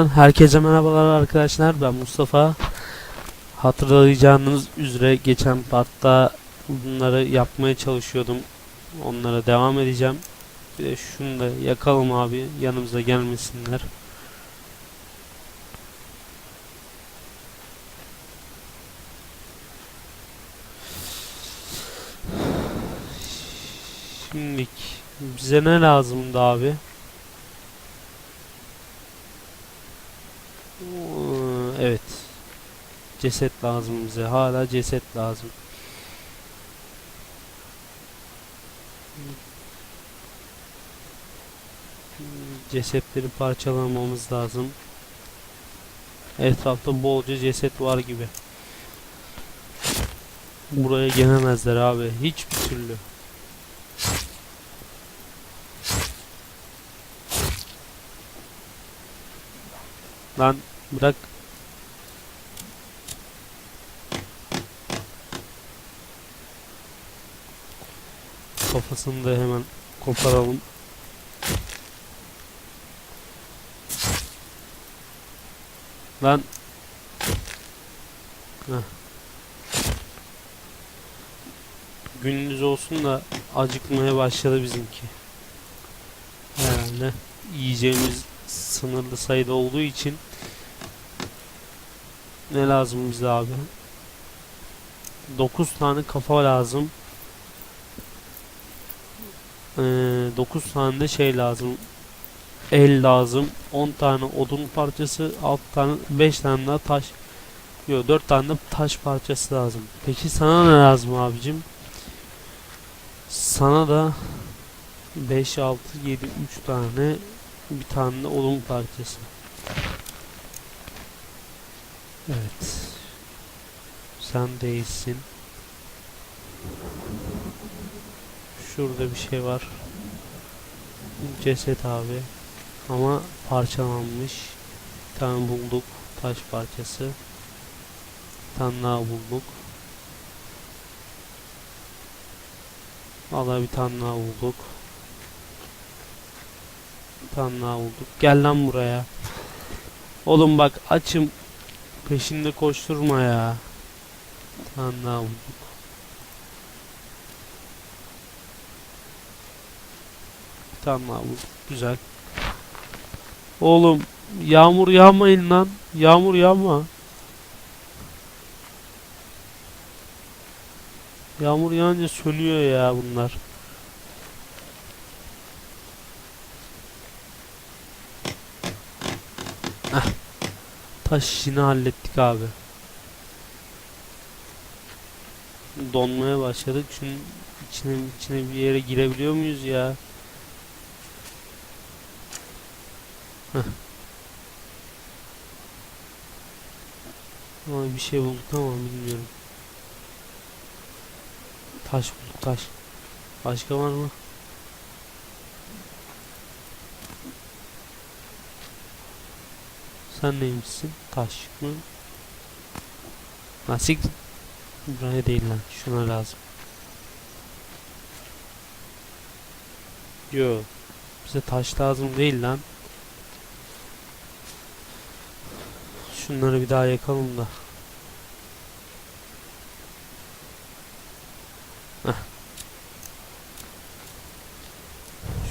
Gaming'den herkese merhabalar arkadaşlar. Ben Mustafa. Hatırlayacağınız üzere geçen partta bunları yapmaya çalışıyordum. Onlara devam edeceğim. Bir de şunu da yakalım abi. Yanımıza gelmesinler. Şimdilik bize ne lazımdı abi? Ee, Evet. Ceset lazım bize. Hala ceset lazım. Cesetleri parçalamamız lazım. Etrafta bolca ceset var gibi. Buraya gelemezler abi. Hiçbir türlü. Lan bırak. Kafasını da hemen koparalım. Lan. Heh. Gündüz olsun da acıkmaya başladı bizimki. Herhalde yiyeceğimiz sınırlı sayıda olduğu için ne lazım bize abi? 9 tane kafa lazım. Ee, 9 tane de şey lazım. El lazım. 10 tane odun parçası, 6 tane 5 tane daha taş. Yok 4 tane de taş parçası lazım. Peki sana ne lazım abicim? Sana da 5 6 7 3 tane bir tane de odun parçası. Evet. Sen değilsin. Şurada bir şey var. Ceset abi. Ama parçalanmış. Bir tane bulduk. Taş parçası. Bir tane bulduk. Valla bir tane daha bulduk. Bir tane bulduk. Gel lan buraya. Oğlum bak açım. Peşinde koşturma ya. Bir bulduk. Tane daha. Güzel. Oğlum yağmur yağmayın lan. Yağmur yağma. Yağmur yağınca sönüyor ya bunlar. Heh. Taş işini hallettik abi. Donmaya başladık. Şunun içine, içine bir yere girebiliyor muyuz ya? Heh. Ama bir şey bulduk ama bilmiyorum. Taş bulduk taş. Başka var mı? Sen neymişsin? Taş mı? Nasıl? Buraya değil lan. Şuna lazım. Yo. Bize taş lazım değil lan. Şunları bir daha yakalım da.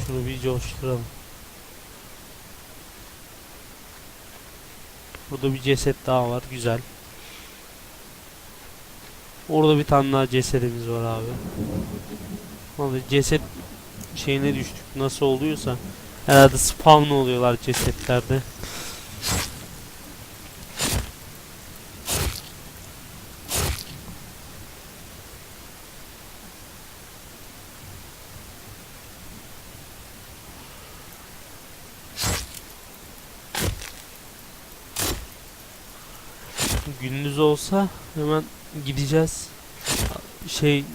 Şunu bir coşturalım. Burada bir ceset daha var. Güzel. Orada bir tane daha cesedimiz var abi. Vallahi ceset şeyine düştük. Nasıl oluyorsa. Herhalde spawn oluyorlar cesetlerde. Olsa hemen gideceğiz. Şey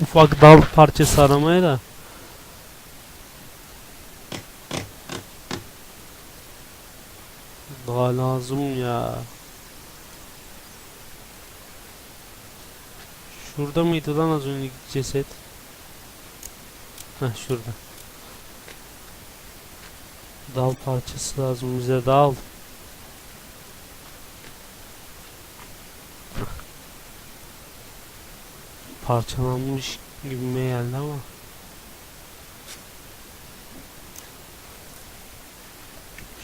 ufak dal parçası aramaya da. Daha lazım ya. Şurada mıydı lan az önceki ceset? Heh şurada. Dal parçası lazım bize dal. Parçalanmış gibime geldi ama.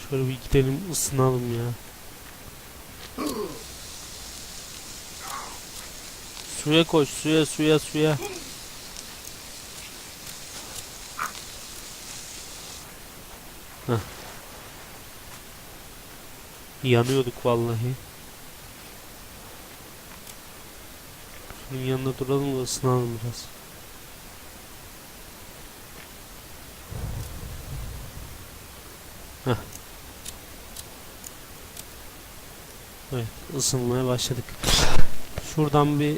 Şöyle bir gidelim ısınalım ya. Suya koş suya suya suya. Heh. Yanıyorduk vallahi. Şunun yanında duralım da ısınalım biraz. Heh. Evet, ısınmaya başladık. Şuradan bir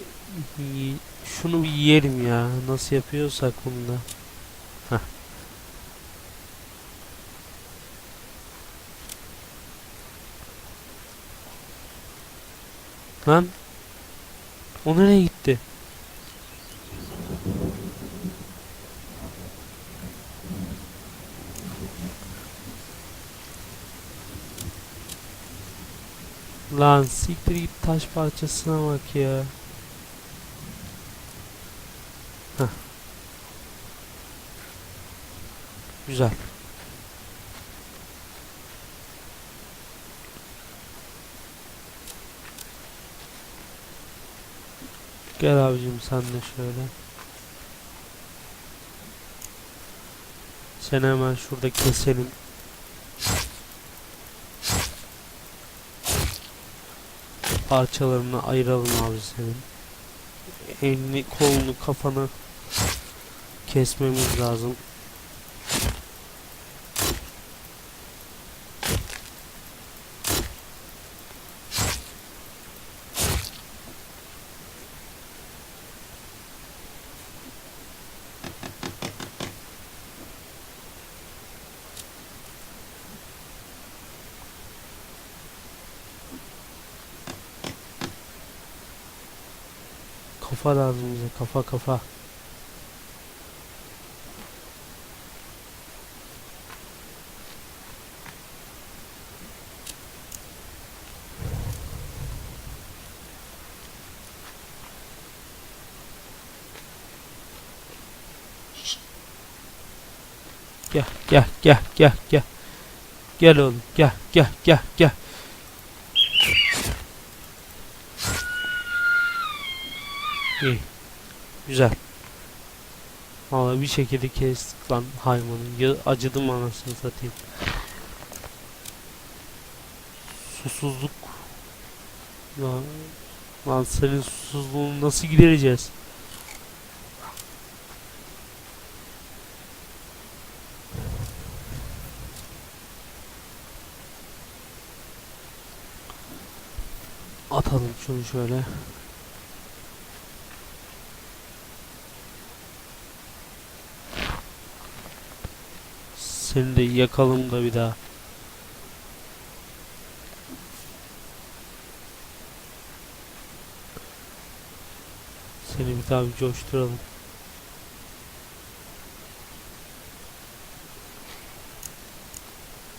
şunu bir yiyelim ya. Nasıl yapıyorsak bunu da. Heh. Lan o nereye gitti? Lan siktir git taş parçasına bak ya. Heh. Güzel. Gel abicim sen de şöyle. Seni hemen şurada keselim. Parçalarını ayıralım abi senin. Elini, kolunu, kafanı kesmemiz lazım. Kafa lazım bize. Kafa kafa. Gel gel gel gel gel. Gel oğlum gel gel gel gel. İyi. Güzel. Vallahi bir şekilde kestik lan hayvanı. Ya, acıdım anasını satayım. Susuzluk. Lan, lan senin susuzluğunu nasıl gidereceğiz? Atalım şunu şöyle. Seni de yakalım da bir daha. Seni bir daha bir coşturalım.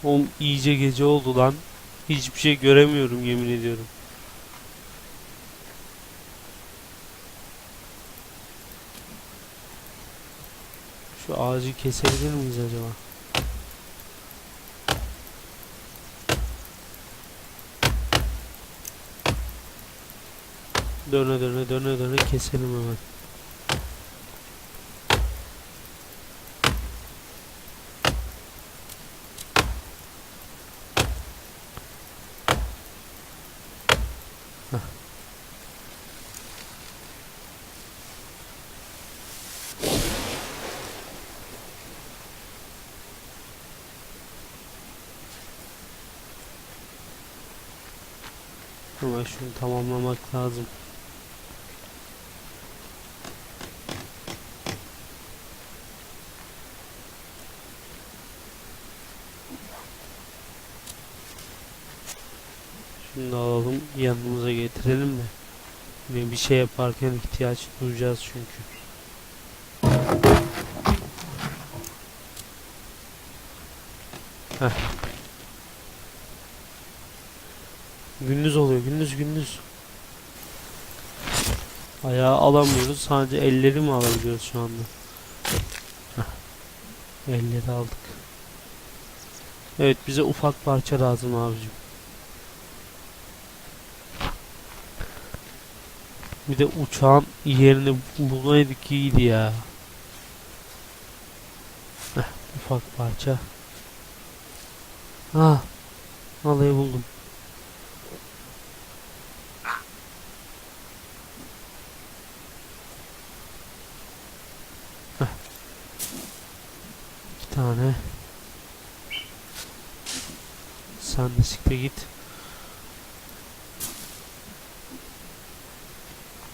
Oğlum iyice gece oldu lan. Hiçbir şey göremiyorum yemin ediyorum. Şu ağacı kesebilir miyiz acaba? Döne döne döne döne keselim hemen. Heh. Ama şunu tamamlamak lazım. Şunu da alalım yanımıza getirelim de. Bir şey yaparken ihtiyaç duyacağız çünkü. Heh. Gündüz oluyor gündüz gündüz. Ayağı alamıyoruz. Sadece elleri mi alabiliyoruz şu anda? Heh. Elleri aldık. Evet bize ufak parça lazım abicim. Bir de uçağın yerini bulmaydık iyiydi ya. Heh, ufak parça. Ah, vallahi buldum. Heh. İki tane. Sen de siktir git.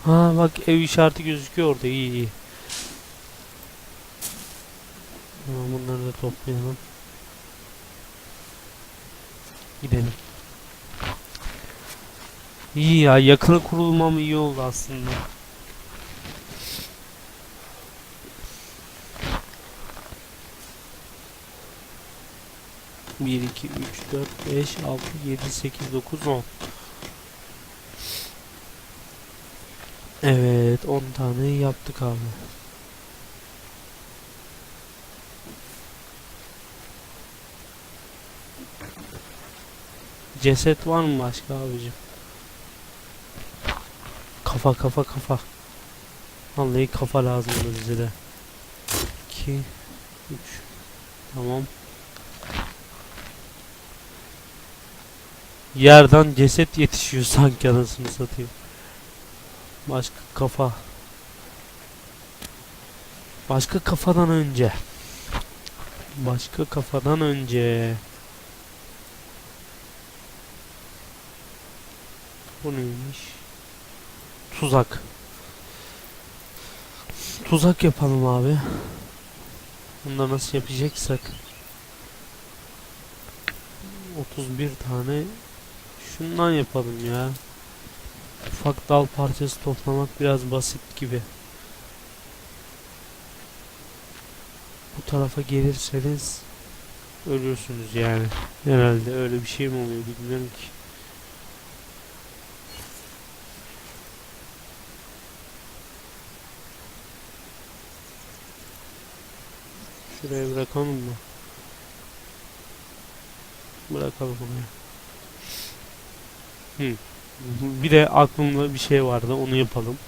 Ha bak ev işareti gözüküyor orada iyi iyi. Tamam bunları da toplayalım. Gidelim. İyi ya yakına kurulmam iyi oldu aslında. Bir, iki, üç, dört, beş, altı, yedi, sekiz, dokuz, on. Evet, 10 tane yaptık abi. Ceset var mı başka abicim? Kafa kafa kafa. Vallahi kafa lazım bize de. 2 3 Tamam. Yerden ceset yetişiyor sanki anasını satayım. Başka kafa. Başka kafadan önce. Başka kafadan önce. Bu neymiş? Tuzak. Tuzak yapalım abi. Bunu da nasıl yapacaksak. 31 tane şundan yapalım ya. Ufak dal parçası toplamak biraz basit gibi. Bu tarafa gelirseniz ölürsünüz yani. Herhalde öyle bir şey mi oluyor bilmiyorum ki. Şuraya bırakalım mı? Bırakalım oraya. Hı. Bir de aklımda bir şey vardı onu yapalım.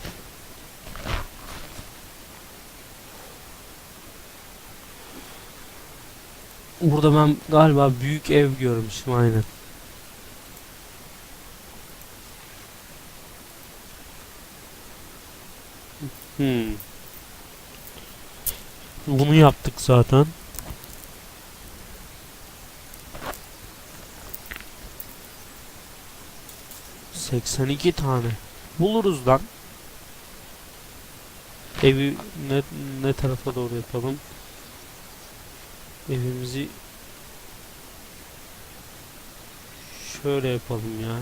Burada ben galiba büyük ev görmüştüm aynen. Hmm. Bunu yaptık zaten. Seksen iki tane. Buluruz lan. Evi ne, ne tarafa doğru yapalım? Evimizi şöyle yapalım ya.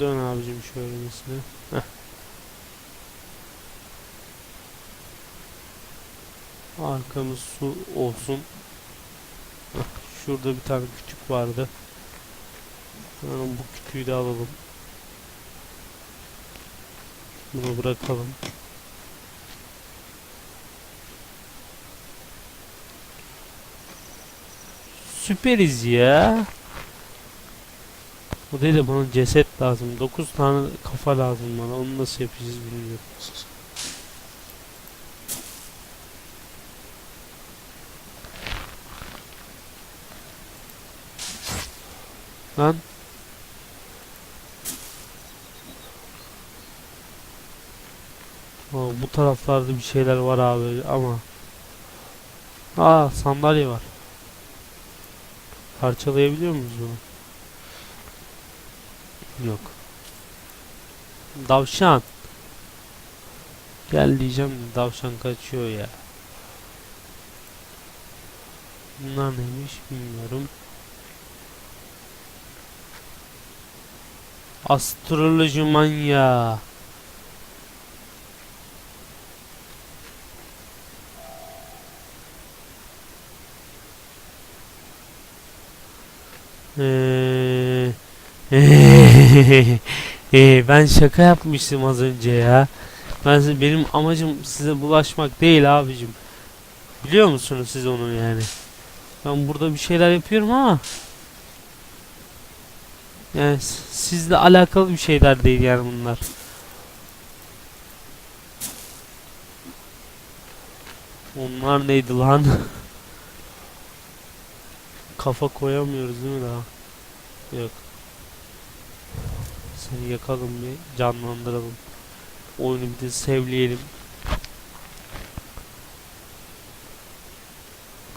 Dön abicim şöyle mesela. Heh. Arkamız su olsun. Şurada bir tane küçük vardı. Yani bu kütüğü de alalım. Bunu bırakalım. Süperiz ya. Bu değil de bana ceset lazım. 9 tane kafa lazım bana. Onu nasıl yapacağız bilmiyorum. Lan. Aa, bu taraflarda bir şeyler var abi ama. Aa sandalye var. Parçalayabiliyor muyuz bunu? Yok. Davşan. Gel diyeceğim davşan kaçıyor ya. Bunlar neymiş bilmiyorum. Astroloji manyağı. Ee, ben şaka yapmıştım az önce ya. Ben size- benim amacım size bulaşmak değil abicim. Biliyor musunuz siz onu yani? Ben burada bir şeyler yapıyorum ama yani sizle alakalı bir şeyler değil yani bunlar. Onlar neydi lan? Kafa koyamıyoruz değil mi daha? Yok. Seni yakalım bir canlandıralım. Oyunu bir de sevleyelim.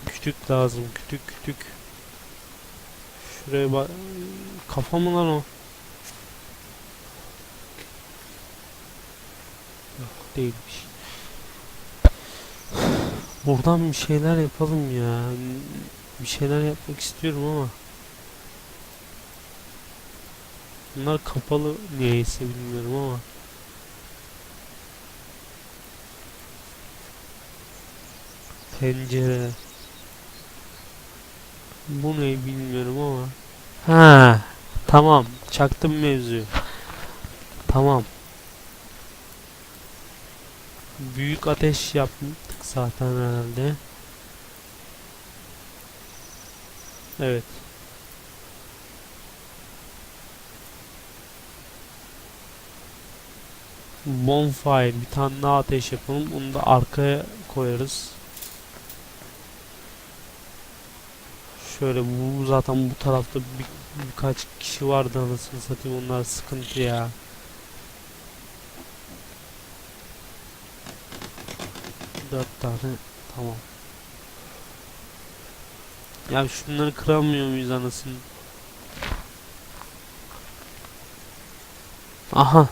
Kütük lazım. Kütük kütük. Şuraya bak. Kafa mı lan o? Yok değilmiş. Buradan bir şeyler yapalım ya. Bir şeyler yapmak istiyorum ama. Bunlar kapalı niyeyse bilmiyorum ama. Pencere. Bu ne bilmiyorum ama. Ha, tamam. Çaktım mevzuyu. Tamam. Büyük ateş yaptık zaten herhalde. Evet. Bonfire bir tane daha ateş yapalım. Onu da arkaya koyarız. Şöyle bu zaten bu tarafta bir, birkaç kişi vardı anasını satayım onlar sıkıntı ya. Dört tane tamam. Ya şunları kıramıyor muyuz anasını? Aha.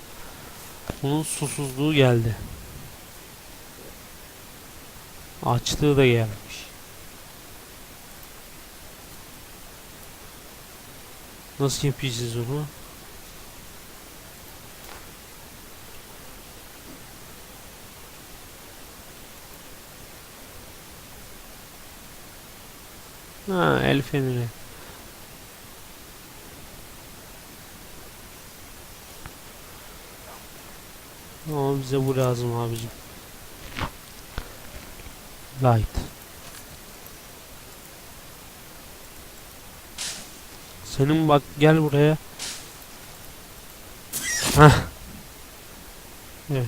Bunun susuzluğu geldi. Açlığı da gelmiş. Nasıl yapacağız onu? Ha, el feneri. Ama bize bu lazım abicim. Light. Senin bak gel buraya. Hah. Evet.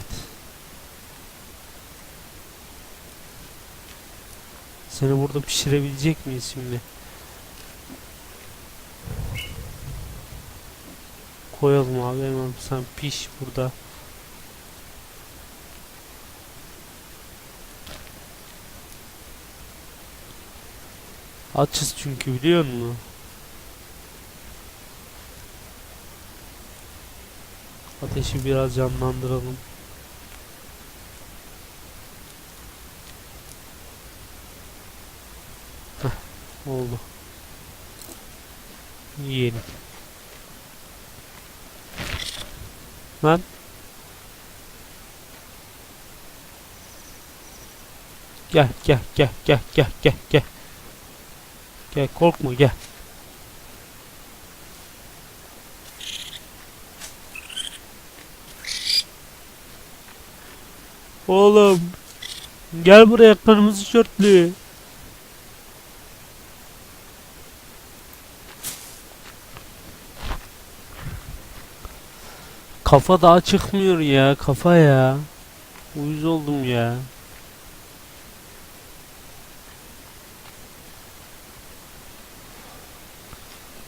Pişirebilecek miyiz şimdi? Koyalım abi hemen sen piş burada. Açız çünkü biliyor musun? Ateşi biraz canlandıralım. Oldu. Yiyelim. Lan. Gel gel gel gel gel gel gel. Gel korkma gel. Oğlum. Gel buraya kırmızı şortlu. Kafa daha çıkmıyor ya kafa ya. Uyuz oldum ya.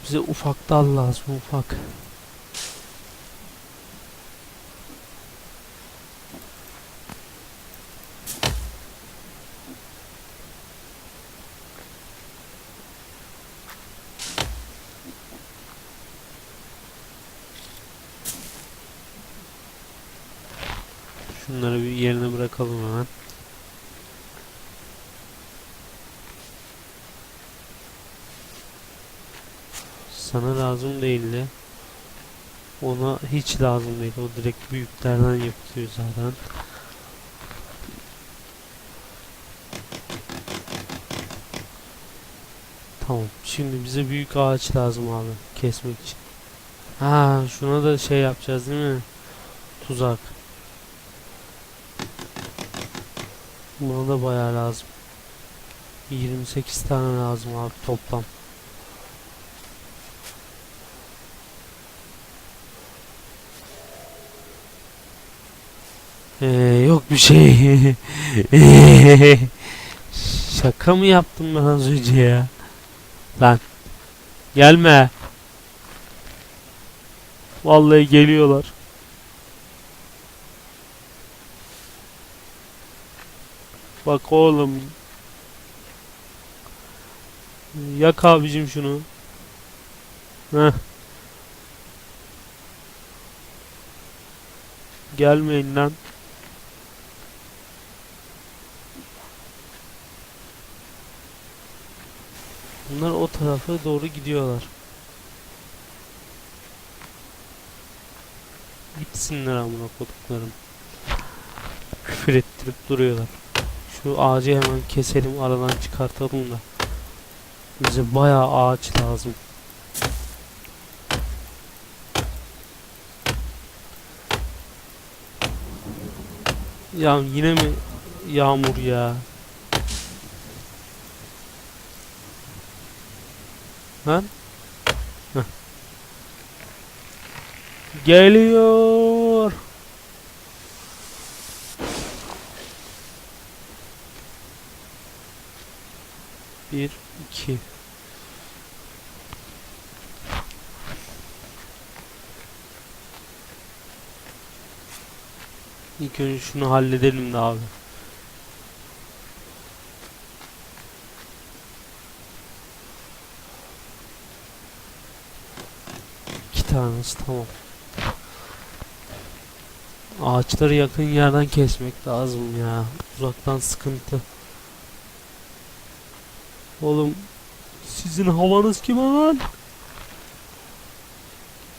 Bize ufak dal lazım ufak. Şunları bir yerine bırakalım hemen. Sana lazım değildi. Ona hiç lazım değil. O direkt büyüklerden yapılıyor zaten. Tamam. Şimdi bize büyük ağaç lazım abi. Kesmek için. Ha şuna da şey yapacağız değil mi? Tuzak. Buna da bayağı lazım. 28 tane lazım abi toplam. Ee, yok bir şey. Şaka mı yaptım ben az önce ya? Lan. Gelme. Vallahi geliyorlar. Bak oğlum. Yak abicim şunu. Heh. Gelmeyin lan. Bunlar o tarafa doğru gidiyorlar. Gitsinler amına koduklarım. Küfür ettirip duruyorlar. Şu ağacı hemen keselim aradan çıkartalım da. Bize bayağı ağaç lazım. Ya yine mi yağmur ya? Lan? Geliyor. Bir, iki. İlk önce şunu halledelim de abi. Tanesi tamam. Ağaçları yakın yerden kesmek lazım ya. Uzaktan sıkıntı. Oğlum sizin havanız kime lan?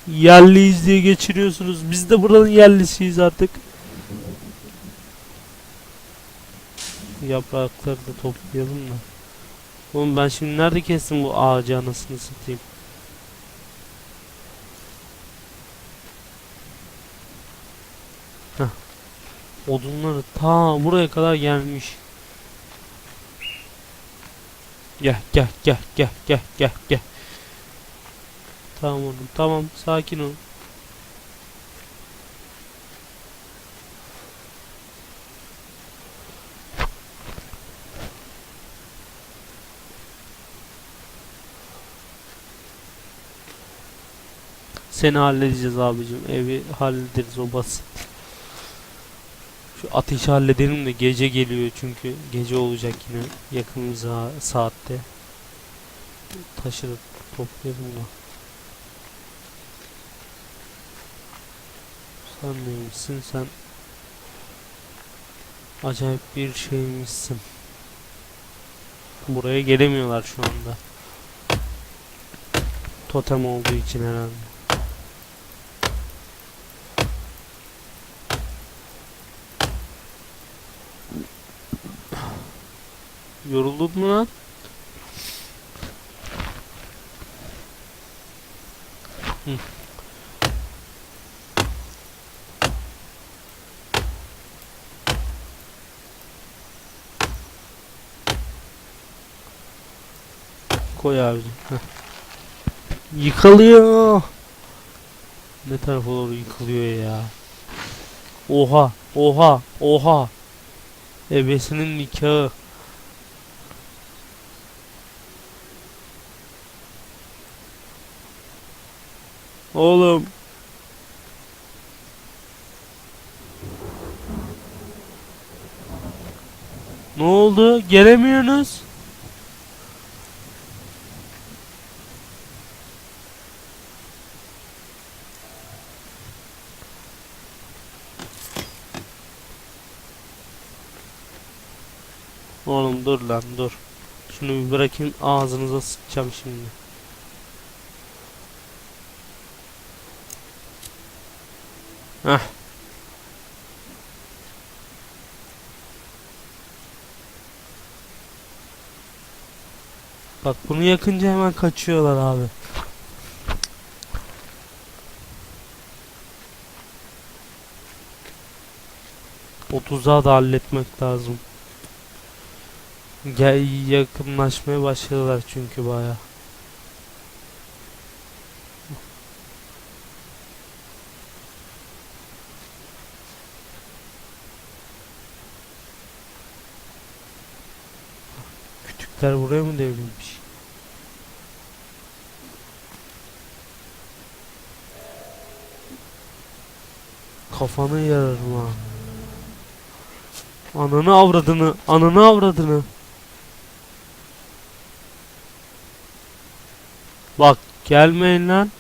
Yerliyiz diye geçiriyorsunuz. Biz de buranın yerlisiyiz artık. Yaprakları da toplayalım da. Oğlum ben şimdi nerede kestim bu ağacı anasını satayım. Odunları ta buraya kadar gelmiş. Gel gel gel gel gel gel gel. Tamam oğlum tamam sakin ol. Seni halledeceğiz abicim. Evi hallederiz o basit. Ateşi halledelim de gece geliyor çünkü gece olacak yine yakın saatte. Taşı da toplayalım da. Sen neymişsin sen? Acayip bir şeymişsin. Buraya gelemiyorlar şu anda. Totem olduğu için herhalde. Yoruldun mu lan? Koy abicim. Heh. Yıkılıyor. Ne tarafa doğru yıkılıyor ya? Oha, oha, oha. Ebesinin nikahı. Oğlum. Ne oldu? Gelemiyorsunuz. Oğlum dur lan dur. Şunu bir bırakayım ağzınıza sıçacağım şimdi. Heh. Bak bunu yakınca hemen kaçıyorlar abi. Otuza da halletmek lazım. Gel yakınlaşmaya başladılar çünkü bayağı. Kütükler buraya mı devrilmiş? Kafanı yararım ha. Ananı avradını, ananı avradını. Bak gelmeyin lan.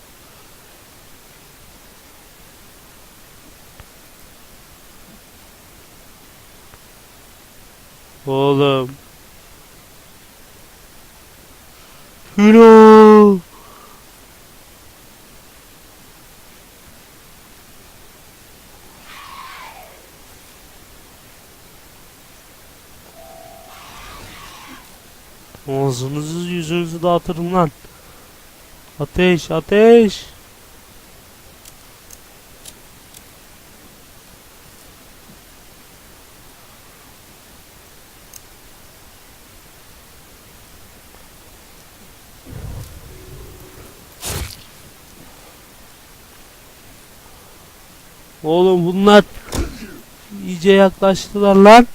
Oğlum. Hülo. Ağzınızı yüzünüzü dağıtırım lan. Ateş ateş. Oğlum bunlar iyice yaklaştılar lan.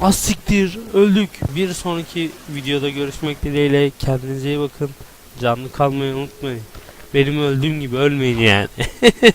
Az öldük. Bir sonraki videoda görüşmek dileğiyle kendinize iyi bakın. Canlı kalmayı unutmayın. Benim öldüğüm gibi ölmeyin yani.